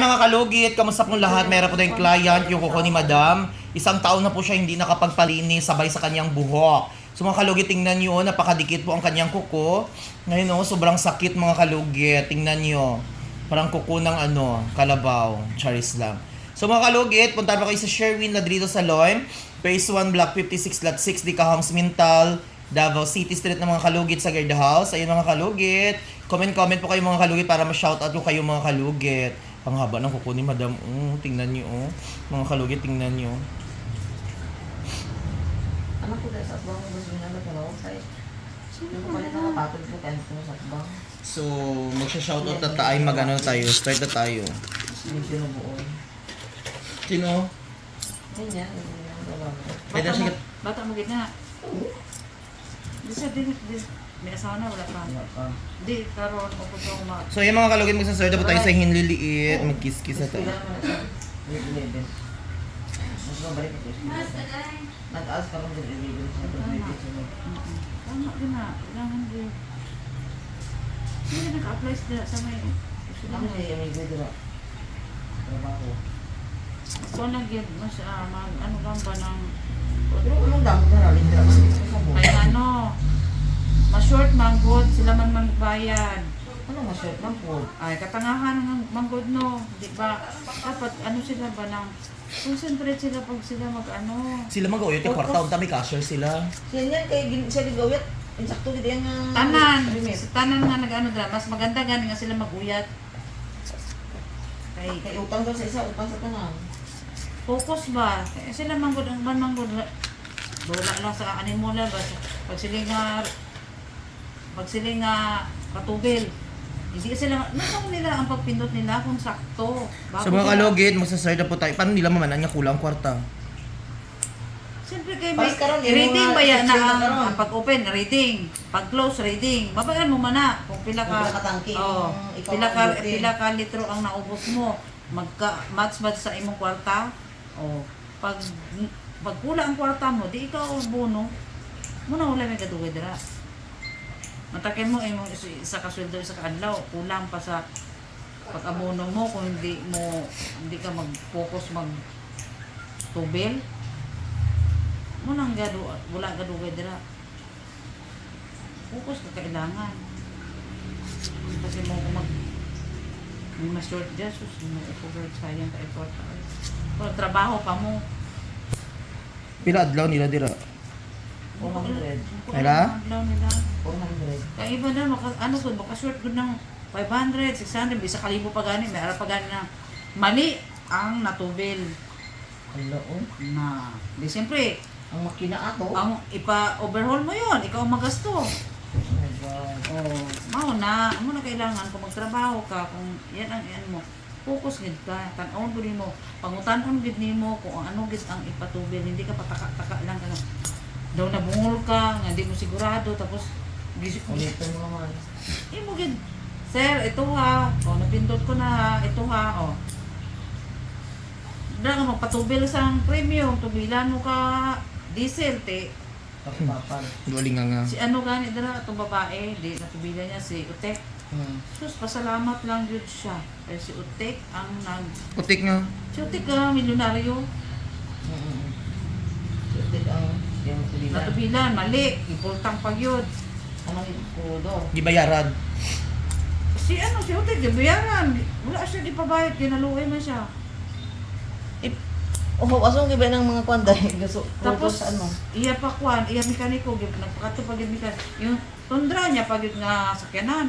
Mga kalugit, kamusta pong lahat? Meron po tayong client, yung kuko ni Madam. Isang taon na po siya hindi nakapagpalinis sabay sa kanyang buhok. So mga kalugit, tingnan nyo, napakadikit po ang kanyang kuko. Ngayon oh, sobrang sakit mga kalugit. Tingnan nyo. Parang kuko ng ano, kalabaw. Charis lang. So mga kalugit, punta pa kayo sa Sherwin Ladrido Salon. Phase 1, Block 56, Lot 6, Di Cahoms, Mintal, Davao City Street ng mga kalugit sa Guard House. Ayun mga kalugit. Comment-comment po kayo mga kalugit para ma-shoutout ko kayo mga kalugit. Ang haba ng kuko ni Madam. Oh, tingnan nyo oh. Mga kalugit, tingnan. Ano po dahil sa atbang mo gusto nyo na pero kay yung kumalit na kapatid ko kahit ko sa atbang. So, magsha-shoutout na tayo, mag-ano na tayo, start na tayo. Sino? Ko. Pwede Bata mo, bata mo gitna. Di sa din, di, may asawa na, wala pa. Wala pa. Di, karoon ko po ma... So, yung mga kalugit, magsasort na po tayo sa hinliliit. Mag-kiss-kiss na Mas tayo. mo siya. Grade 11. Mas mabalik ito. Nag-aas ka lang grade 11 sa grade 8 sunod. Mm-mm. Tama din na, kailangan din. Hindi na naka-apply sila sa may... Ano siya yung may grade na? Trabaho. So, nagyan mo siya, mag, ano lang ba ng... Pero anong damo na rin? Ano Kaya ano, ma-short manggod, sila man magbayad. Ano ma-short ng food? Ay, katangahan ng manggod no, di ba? Dapat ano sila ba ng... Concentrate sila pag sila mag-ano. Sila mag-uyot yung kwarta, unta may cashier sila. Siya niyan kay gin- siya ligawit. Insakto gid yang ah, Tanan, sa tanan nga nag-ano dra, mas maganda gani nga sila mag-uyat. Kay Kay utang daw sa isa, utang sa tanan. focus ba? Kaya sila manggod ang ban manggod. Wala lang sa kanin mo lang ba? Pag sila nga pag sila nga katubil. Hindi sila, nakaw nila ang pagpindot nila kung sakto. Bago So, mga sila- kalugit, magsasort na po tayo. Paano nila mamanan nga kulang kwarta? Siyempre kay may Pas karon, yung reading mga ba yan na ang, karon. ang pag-open, reading. Pag-close, reading. Babayan mo man na kung pila Kung ka, pila ka tangke, oh, yung ikaw pila ka, pila ka litro ang naubos mo. Magka, match match sa imong kwarta. Oh, pag pag kula ang kwarta mo, di ikaw ang bono. Muna wala may kadugay dira. Matakin mo imong isa, ka sweldo isa ka adlaw, kulang pa sa pag-abono mo kung hindi mo hindi ka mag-focus mag tubil mo nang gado wala gadugay dira focus ka kailangan. Kasi mo kung mag may mas short dyan sus mo over sayang ka effort. Ka Pero trabaho pa mo. Pila adlaw nila dira. 400. Hala? Adlaw nila 400. kaya iba na maka, ano ko baka short good ng 500 600 bisa kalibo pa gani may pa gani na mali ang natubil Hello, oh. na di siyempre Ang makina ato. ang ipa-overhaul mo yon ikaw ang magasto Oh my God. Oh, mao na, amo na kailangan kung magtrabaho ka, kung yan ang yan mo, focus gid ka, tan-on gid mo, pangutan-on gid nimo kung ano gid ang ipatubil, hindi ka pataka-taka lang ka daw nabungol ka, nga hindi mo sigurado, tapos gis- Ulitin mo naman. Imo gid, sir, ito ha, oh, napindot ko na ha, ito ha, oh. Dahil ka magpatubil sa premium, tubilan mo ka diesel, te. Kapapal. Galing nga nga. Si ano gani dara itong babae, di natubilan niya si Utek. Hmm. Sus, pasalamat lang yun siya. Kaya si Utek ang nag... Putik nga. Si Utek ah, milyonaryo. Mm-mm. Sulit ang yung tulilan. Natubilan, mali. Ipultang pag yun. Anong ikudo? Di bayaran. Si ano, si Utek, gabayaran. Wala siya di pabayad, kinaluoy man siya. Oh, asong giba ng mga kwan dahil gusto Tapos, ano. iya pa kwan, iya mekaniko, gib- nagpakato pag yung mekaniko. Yung tundra niya pag yun nga sakyanan.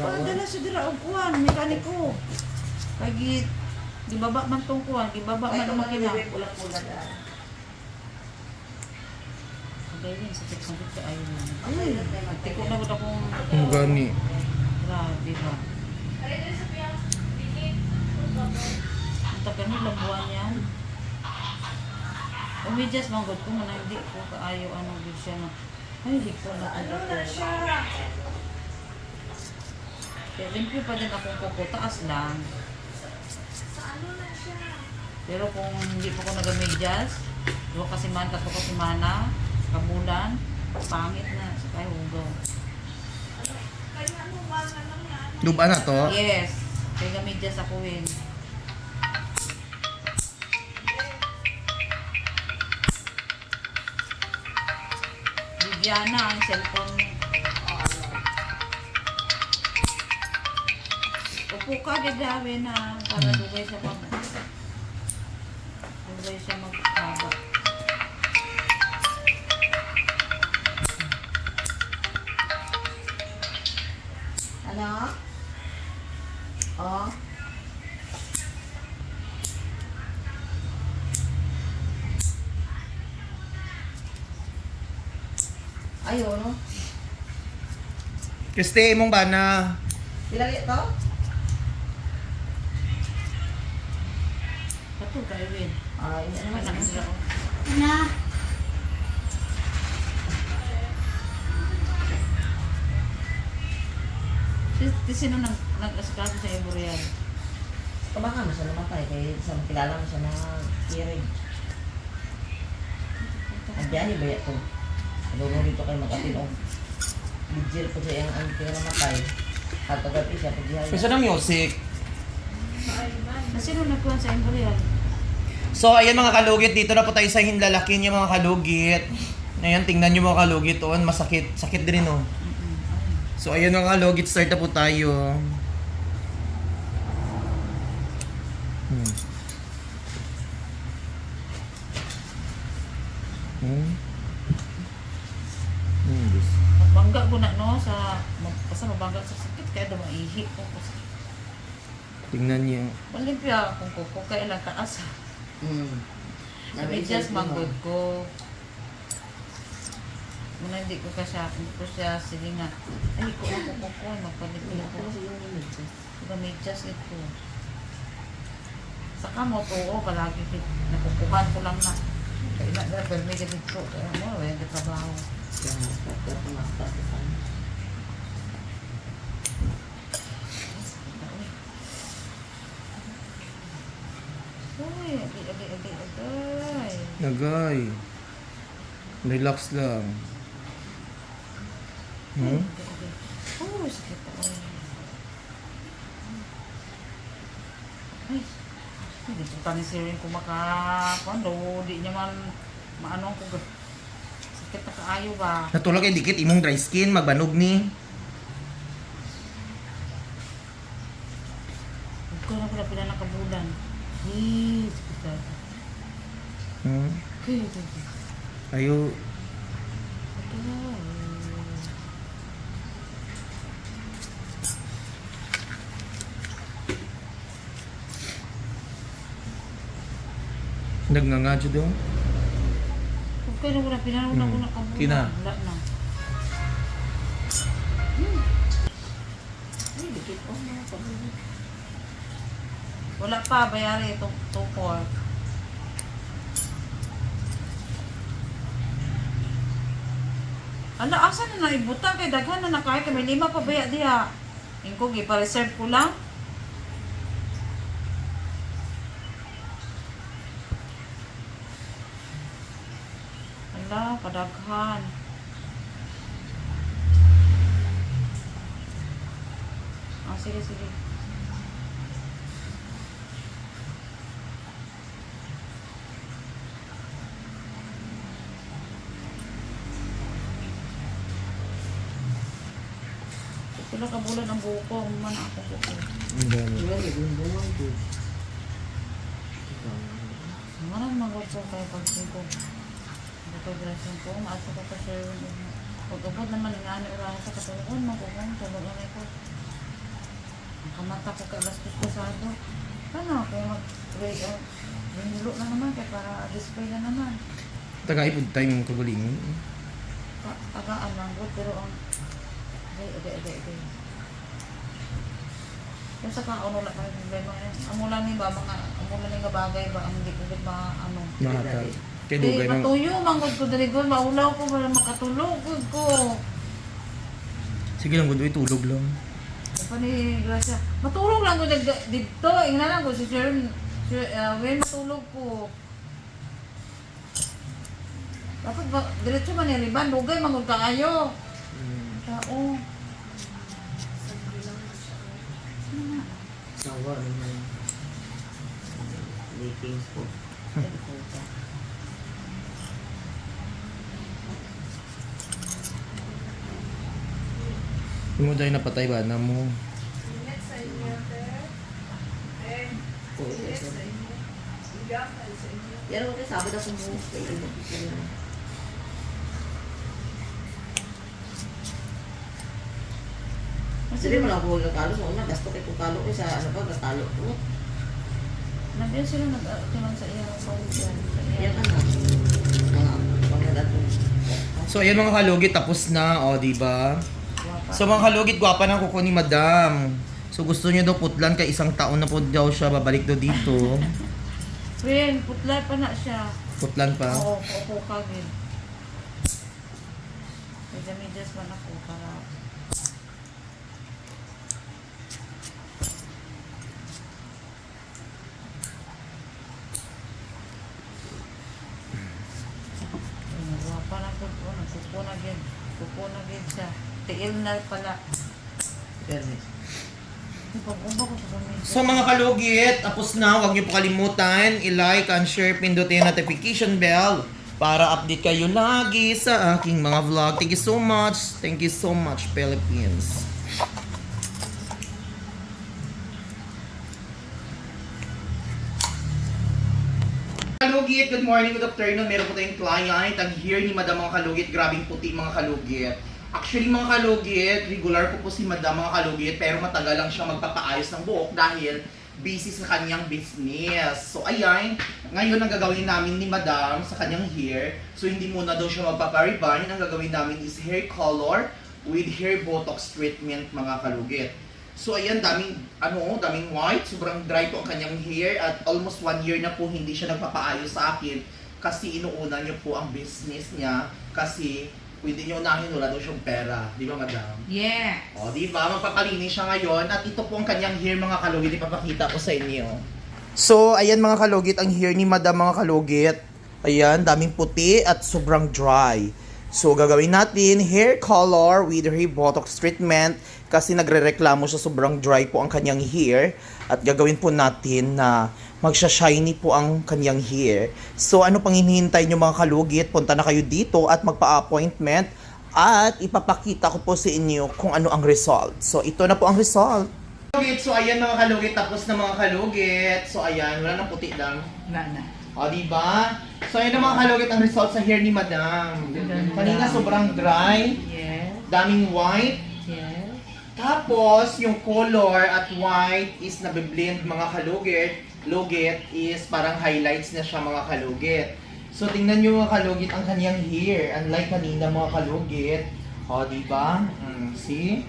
Ta- Padala siya dira og kuan, mekaniko. Kay gi gibaba man tong kuan, gibaba man ang makina. Gawin, sakit sakit ka ayaw mo. Tiko na ko akong Ang gani. grabe ba. Ang tagal mo ilang buwan yan. Umidyas manggod ko man hindi ko kaayo ano gid siya na. Ay, hindi ko na ko Kaya limpyo pa din akong kuko, taas lang. Pero kung hindi pa ko nagamidyas, dua kasi man, tatlo kasi mana, kabulan, pangit na sa kayo hugaw. Duba na to? Yes. Kaya medyas ako win. Viviana, ang cellphone Upo ka, gagawi na para dugay siya pag dugay siya maghaba. Ano? Oh? Ayun? Kasi imong bana. Ilagay ito? Sino nag, nag-asikaso sa Eboreal? Kabaka mo siya namatay kaya sa kilala mo siya na kirig. Andiyan ba ito? Lulong dito kay Makatilong. Bidjir po siya yung ang pinanamatay. At kagabi siya paghihaya. Kasi ng music. Na sino nagkuhan sa Eboreal? So, ayan mga kalugit, dito na po tayo sa hinlalakin yung mga kalugit. Ayan, tingnan nyo mga kalugit doon, masakit. Sakit din, oh. So, ayan mga kalugit, start na po tayo. Hmm. Hmm. Hmm, this. Bangga ko na no sa basta mabangga sa sakit kaya daw maihi ko kasi Tingnan niyo. malimpya kung kuko kaya lang taas. Hmm. Sabi just manggod ko. Muna hindi ko kasya, hindi ko siya sige nga. Ay, ko ako kuko, magpalimpya ko. Gamidyas ito. Saka mo to, oh, palagi nakukuhan ko lang na. Kaya na, na, pero may ganito. Kaya mo, wala yung trabaho. Uy, adi, adi, adi, adi. Nagay. Relax lang. Hmm? Oh, sakit ako. Ay, hindi ko tani si Rin kung makakuando. Di niya man maano ko. Sakit na kaayo ba? Natulog kay dikit imong dry skin, magbanog ni. Ko na pala pila nakabulan. Hey, sakit na. Hmm? Okay. Ayo, nagnganga jud do. Huwag ko na pala pila na Hmm. ko nakabulan. Kina? Wala na. Ay, dikit ko mga pagkakas. Wala pa, bayari itong 2-4. Ala, asa na naibutan kay daghan na nakaya kay may lima pa baya diha. Ingko gi pa-reserve ko lang. Ala, kadaghan. Ah, sige, sige. Sila kabulan ang buko, man ako buko. Ang dami. Iwan, yung bunga ko. Manang magod ko kay pagsin ko. Ko ko, maasa ko pa yun. Pag-abot naman nga ni Urahan sa katulungan, magkukong tulog na ko. Ang kamata ko kay alas dos pasado. Ano, kung mag-wake up, Binulo na naman kaya para display na naman. Tagay pud tayo mong kagulingon. ta- tagaan lang ko, pero ang agay, agay, agay, agay. Yung sa kaon wala pa rin problema yan. Amo lang ni ba, mga, amo lang nga bagay ba, ang hindi ko mga ano. Nahatag. Kaya Di, dugay ng... matuyo, manggod ko dali gud, maulaw ko, wala makatulog gud ko. Sige lang, good tulog lang. Apa ni Gracia? Matulog lang ko dag- dito, ingna lang ko si Sharon. Sure, uh, when matulog ko. Dapat ba, diretso man ni Riban, lugay, mangod ka kayo. Tao. Sawa naman. Meetings po. Hindi mo dahil napatay ba na mo? Yan ako sabi na sa mo. Sige mo lang po nagkalo sa una. Gasto kay kung kalo ko sa ano pa, gatalo ko. Nandiyan sila nag-atiman sa iya. Yan ano. Mga datong. So ayan mga kalugit, tapos na, o di ba? So mga kalugit, gwapa ng kuko ni Madam. So gusto niyo daw putlan kay isang taon na po daw siya babalik daw dito. Friend, putla pa na siya. Putlan pa. Oo, opo ka gid. Medya-medyas man ako para Wapa na po po, nagkuko na gid. Kuko na gid siya. Tiil na pala. Ko sa kamay. So mga kalugit, tapos na. Huwag niyo po kalimutan, i-like and share, pindutin yung notification bell para update kayo lagi sa aking mga vlog. Thank you so much. Thank you so much, Philippines. Kalugit, good morning, good afternoon. Meron po tayong client. Ang here ni Madam mga kalugit. Grabing puti mga kalugit. Actually mga kalugit, regular po po si Madam mga kalugit pero matagal lang siya magpapaayos ng buhok dahil busy sa kanyang business. So ayan, ngayon ang gagawin namin ni Madam sa kanyang hair. So hindi muna daw siya magpapariban. Ang gagawin namin is hair color with hair botox treatment mga kalugit. So ayan, daming ano, daming white, sobrang dry po ang kanyang hair at almost one year na po hindi siya nagpapaayos sa akin kasi inuuna niyo po ang business niya kasi pwede niyo unahin wala daw siyang pera. Di ba, madam? Yeah! O, di ba? Magpapalinis siya ngayon at ito po ang kanyang hair mga kalugit. Ipapakita ko sa inyo. So, ayan mga kalugit, ang hair ni madam mga kalugit. Ayan, daming puti at sobrang dry. So, gagawin natin hair color with hair botox treatment kasi nagre-reklamo siya sobrang dry po ang kanyang hair at gagawin po natin na magsha-shiny po ang kanyang hair. So, ano pang hinihintay nyo mga kalugit? Punta na kayo dito at magpa-appointment at ipapakita ko po sa inyo kung ano ang result. So, ito na po ang result. Kalugit, so ayan mga kalugit, tapos na mga kalugit. So, ayan, wala nang puti lang. Wala na. O, di ba? So, ayan ang mga kalugit ang result sa hair ni Madam. Kanina sobrang dry, Yes. daming white. Yes. Tapos, yung color at white is nabiblend mga kalugit. Lugit is parang highlights na siya mga kalugit. So, tingnan nyo mga kalugit ang kanyang hair. Unlike kanina mga kalugit. O, di ba? Mm, see?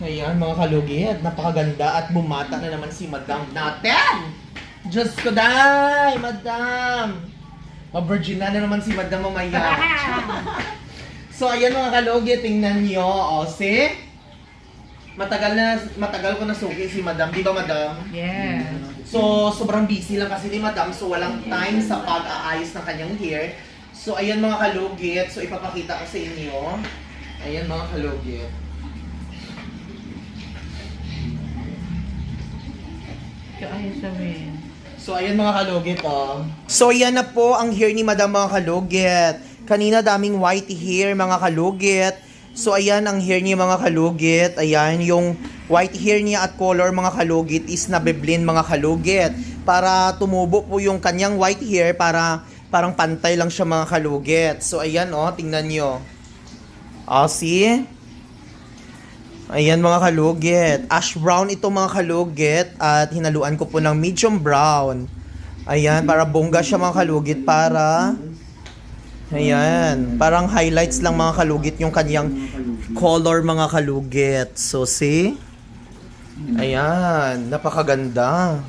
Ayan mga kalugit. Napakaganda at bumata na naman si Madam natin. Diyos ko, day! Madam! Ma-virgin na, na naman si Madam mamaya. so, ayan mga kalugit. Tingnan nyo. O, see? Matagal na matagal ko na suki si Madam, di ba Madam? Yes. So, sobrang busy lang kasi ni Madam, so walang time sa pag-aayos ng kanyang hair. So, ayan mga kalugit. So, ipapakita ko sa inyo. Ayan mga kalugit. Kaya sabihin. So, ayan mga kalugit, oh. So, ayan na po ang hair ni Madam mga kalugit. Kanina daming white hair mga kalugit. So, ayan ang hair niya mga kalugit. Ayan, yung white hair niya at color mga kalugit is nabiblend mga kalugit. Para tumubo po yung kanyang white hair para parang pantay lang siya mga kalugit. So, ayan oh, tingnan nyo. Oh, see? Ayan mga kalugit. Ash brown ito mga kalugit at hinaluan ko po ng medium brown. Ayan, para bongga siya mga kalugit para Ayan. Parang highlights lang mga kalugit yung kanyang color mga kalugit. So, see? Ayan. Napakaganda.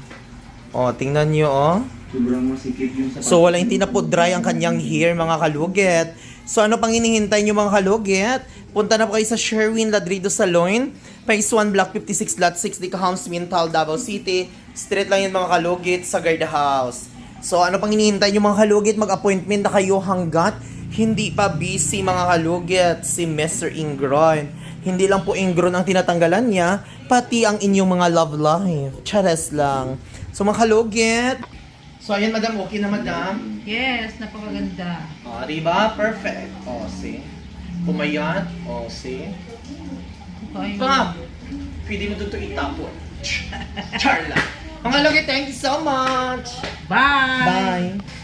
O, tingnan nyo, oh. Sobrang masikip yung sa So, wala hindi na po dry ang kanyang hair, mga kalugit. So, ano pang hinihintay nyo, mga kalugit? Punta na po kayo sa Sherwin Ladrido Salon, Phase 1, Block 56, Lot 6, Dicahams, Mintal, Davao City. Street lang yun, mga kalugit, sa guard house. So, ano pang hinihintay nyo, mga kalugit? Mag-appointment na kayo hanggat hindi pa busy, mga kalugit, si Mr. Ingron. Hindi lang po Ingron ang tinatanggalan niya, pati ang inyong mga love life. Chares lang. So, mga kalugit, So, ayan, madam. Okay na, madam. Yes, napakaganda. O, diba? Perfect. O, see? Pumayat. O, see? Ay, Pam! Pwede mo dito itapon. Charla. Mga logi, thank you so much. Bye! Bye.